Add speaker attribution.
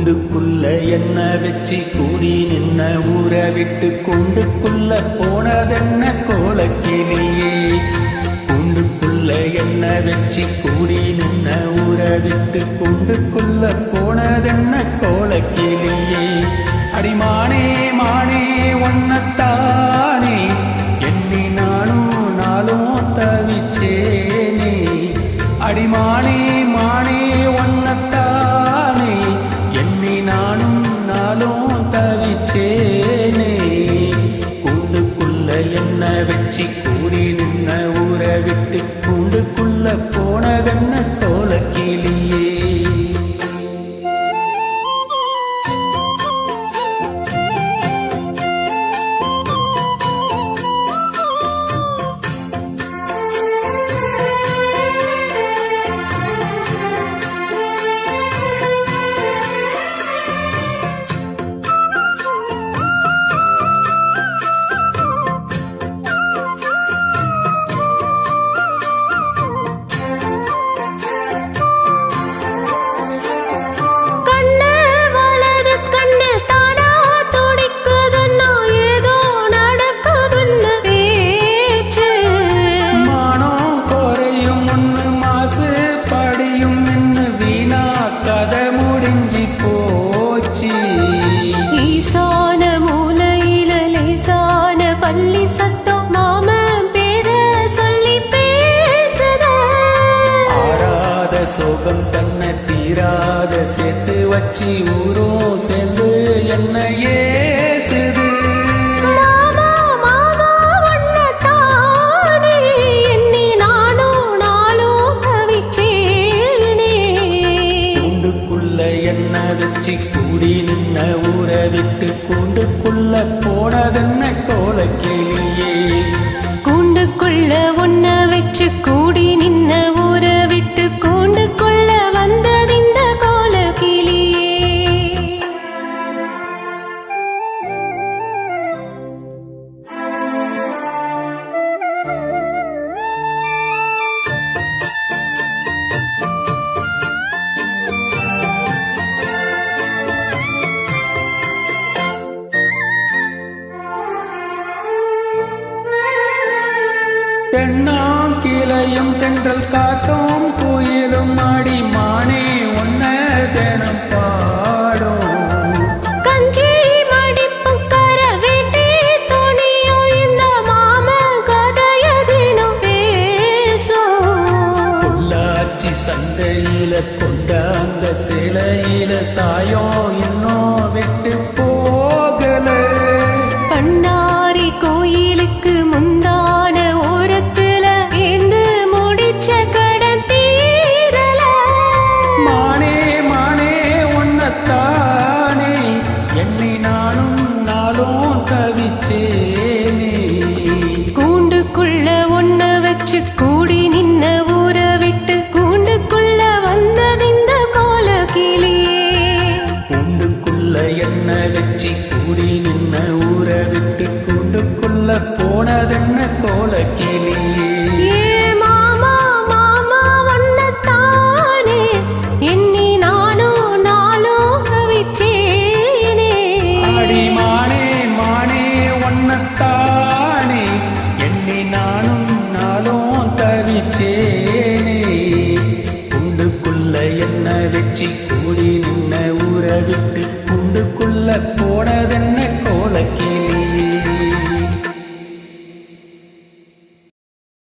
Speaker 1: கூண்டுக்குள்ள என்ன வச்சு கூடி நின்ன ஊற விட்டு கூண்டுக்குள்ள போனதென்ன கோலக்கினியே? கூண்டுக்குள்ள என்ன வச்சு கூடி நின்ன ஊற விட்டு கூண்டுக்குள்ள போனதென்ன கோலக்கினியே? அடிமானே மானே ஒன்னத்தானே எண்ணி நானும் நாளும் தவிச்சேனே. அடிமான நாளும் சோகம் தன்னை தீராத சேர்த்து வச்சு ஊரும் சேர்ந்து என்ன ஏசுது.
Speaker 2: மாமா மாமா ஒன்னத்தானே எண்ணி நானும் நாளும் தவிச்சேனே
Speaker 1: கூண்டுக்குள்ள என்ன வச்சு கூடி நின்ன ஊற விட்டு கூண்டுக்குள்ள போனதென்ன கோலக்கிளியே.
Speaker 2: கூண்டுக்குள்ள ஒன்ன வச்சு கூடி
Speaker 1: தென்னாங்கிளையும் தென்றல் காத்தோம் குயிலும் ஆடி மானே ஒன்ன தினம் பாடும். சந்தையில கொண்டாந்த சிலையில சாயம் இன்னும் விட்டு போகல.
Speaker 2: பண்ணாரி கோயிலுக்கு
Speaker 1: என்ன வச்சு கூடி நின்ன ஊற விட்டு கூண்டுக்குள்ள போனதென்ன கோல
Speaker 2: ஏ
Speaker 1: Let.